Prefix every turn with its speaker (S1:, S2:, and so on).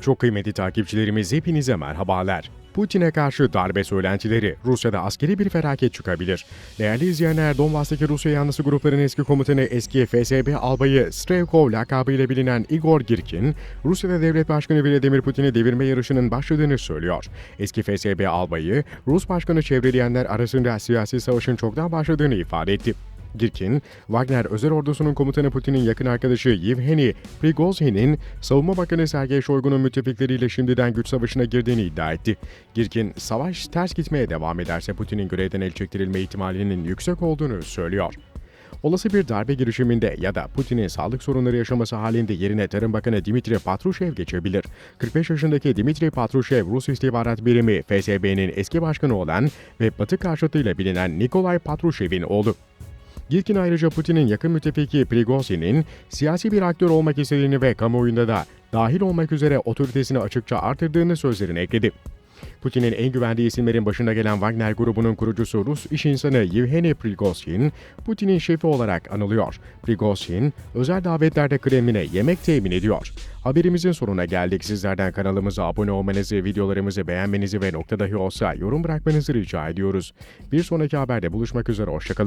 S1: Çok kıymetli takipçilerimiz hepinize merhabalar. Putin'e karşı darbe söylentileri, Rusya'da askeri bir felaket çıkabilir. Değerli izleyenler, Donbas'taki Rusya yanlısı grupların eski komutanı eski FSB albayı Strelkov lakabıyla bilinen Igor Girkin, Rusya'da devlet başkanı Vladimir Putin'i devirme yarışının başladığını söylüyor. Eski FSB albayı, Rus başkanı çevreleyenler arasında siyasi savaşın çoktan başladığını ifade etti. Girkin, Wagner özel ordusunun komutanı Putin'in yakın arkadaşı Yevgeny Prigozhin'in savunma bakanı Sergey Shoigu'nun müttefikleriyle şimdiden güç savaşına girdiğini iddia etti. Girkin, savaş ters gitmeye devam ederse Putin'in görevden el çektirilme ihtimalinin yüksek olduğunu söylüyor. Olası bir darbe girişiminde ya da Putin'in sağlık sorunları yaşaması halinde yerine Tarım Bakanı Dimitri Patrushev geçebilir. 45 yaşındaki Dimitri Patrushev, Rus istihbarat birimi FSB'nin eski başkanı olan ve Batı karşıtıyla bilinen Nikolay Patrushev'in oğlu. Girkin ayrıca Putin'in yakın müttefiki Prigozhin'in siyasi bir aktör olmak istediğini ve kamuoyunda da dahil olmak üzere otoritesini açıkça artırdığını sözlerine ekledi. Putin'in en güvendiği isimlerin başında gelen Wagner grubunun kurucusu Rus iş insanı Yevgeny Prigozhin, Putin'in şefi olarak anılıyor. Prigozhin, özel davetlerde Kremlin'e yemek temin ediyor. Haberimizin sonuna geldik. Sizlerden kanalımıza abone olmanızı, videolarımızı beğenmenizi ve nokta dahi olsa yorum bırakmanızı rica ediyoruz. Bir sonraki haberde buluşmak üzere, hoşçakalın.